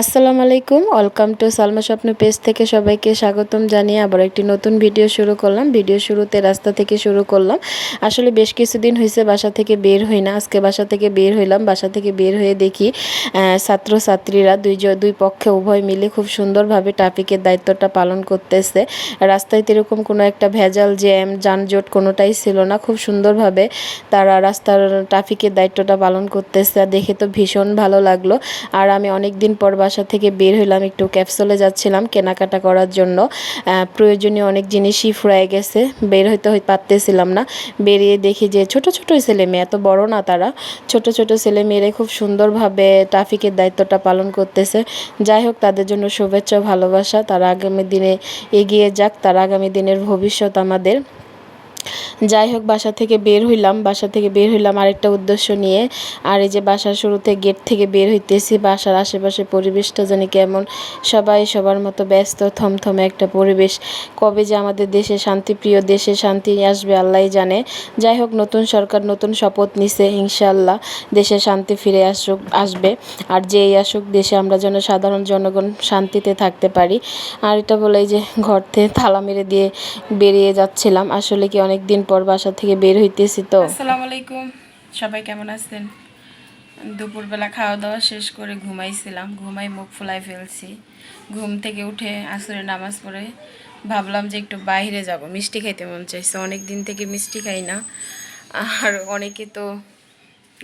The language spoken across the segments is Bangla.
আসসালামু আলাইকুম ওয়েলকাম টু সালমা স্বপ্ন পেজ থেকে সবাইকে স্বাগতম জানিয়ে আবার একটি নতুন ভিডিও শুরু করলাম। ভিডিও শুরুতে রাস্তা থেকে শুরু করলাম। আসলে বেশ কিছুদিন হয়েছে বাসা থেকে বের হই না। আজকে বাসা থেকে বের হইলাম। বাসা থেকে বের হয়ে দেখি আহ, ছাত্রছাত্রীরা দুই দুই পক্ষে উভয় মিলে খুব সুন্দরভাবে ট্রাফিকের দায়িত্বটা পালন করতেছে। রাস্তায় এরকম কোনো একটা ভেজাল জ্যাম যানজট কোনোটাই ছিল না। খুব সুন্দরভাবে তারা রাস্তার ট্রাফিকের দায়িত্বটা পালন করতেছে। দেখে তো ভীষণ ভালো লাগল। আর আমি অনেক দিন পর বাসা থেকে বের হইলাম, একটু ক্যাপসুলে যাচ্ছিলাম কেনাকাটা করার জন্য। প্রয়োজনীয় অনেক জিনিসই ফুরায় গেছে, বের হইতে হই পারতেছিলাম না। বেরিয়ে দেখি যে ছোট ছোট ছেলে মেয়ে, এত বড় না তারা। ছোট ছোট ছেলে মেয়েরা খুব সুন্দরভাবে ট্রাফিকের দায়িত্বটা পালন করতেছে। যাই হোক, তাদের জন্য শুভেচ্ছা ভালোবাসা। তারা আগামী দিনে এগিয়ে যাক, তারা আগামী দিনের ভবিষ্যৎ আমাদের। যাই হোক, বাসা থেকে বের হইলাম। বাসা থেকে বের হইলাম আরেকটা উদ্দেশ্য নিয়ে। আর এই যে বাসার শুরুতে গেট থেকে বের হইতেছি, বাসার আশেপাশে পরিবেশটা জানি কেমন। সবাই সবার মতো ব্যস্ত, থমথমে একটা পরিবেশ। কবে যে আমাদের দেশে শান্তিপ্রিয় দেশে শান্তি আসবে আল্লাহ জানে। যাই হোক, নতুন সরকার নতুন শপথ নিছে ইনশাল্লাহ দেশে শান্তি ফিরে আসুক, আসবে। আর যেই আসুক, দেশে আমরা যেন সাধারণ জনগণ শান্তিতে থাকতে পারি। আর এটা বলে যে ঘর থেকে থালা মেরে দিয়ে বেরিয়ে যাচ্ছিলাম। আসলে কি অনেক দিন পর বাসা থেকে বের হইতেছি তো। আসসালামু আলাইকুম। সবাই কেমন আছেন? দুপুরবেলা খাওয়া দাওয়া শেষ করে ঘুমাইছিলাম। ঘুমাই মুখ ফুলাই ফেলছি। ঘুম থেকে উঠে আসরে নামাজ পড়ে ভাবলাম যে একটু বাইরে যাব। মিষ্টি খাইতে মন চাইছে। অনেক দিন থেকে মিষ্টি খাই না। আর অনেকে তো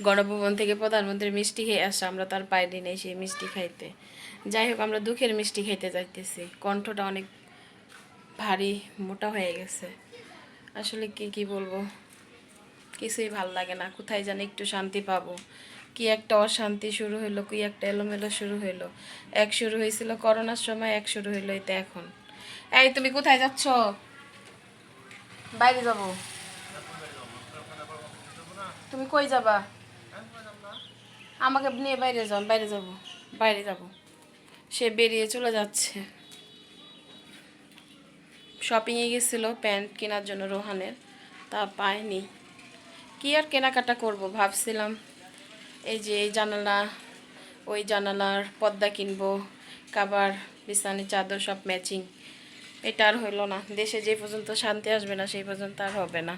গণভবন থেকে প্রধানমন্ত্রীর মিষ্টি খেয়ে আসে। আমরা তার পাইনি নেই সেই মিষ্টি খাইতে। যাই হোক, আমরা দুঃখের মিষ্টি খাইতে যাইতেছি। কণ্ঠটা অনেক ভারী, মোটা হয়ে গেছে। আসলে কি কি বলব? কিছুই ভালো লাগে না। কোথায় জানি একটু শান্তি পাবো। কি একটা অশান্তি শুরু হইল, কি একটা এলোমেলো শুরু হইল। এক শুরু হয়েছিল করোনার সময়, এক শুরু হইল এটা এখন। এই, তুমি কোথায় যাচ্ছ? বাইরে যাব। তুমি কই যাবা? আমাকে নিয়ে বাইরে যাও, বাইরে যাব। বাইরে যাব। সে বেরিয়ে চলে যাচ্ছে। শপিংয়ে গেছিল প্যান্ট কেনার জন্য রোহানের, তা পায়নি কী আর কেনাকাটা করব ভাবছিলাম। এই যে এই জানালা, ওই জানালার পর্দা কিনবো, কাবার বিছানি চাদর সব ম্যাচিং এটা আর হইল না। দেশে যে পর্যন্ত শান্তি আসবে না, সেই পর্যন্ত আর হবে না।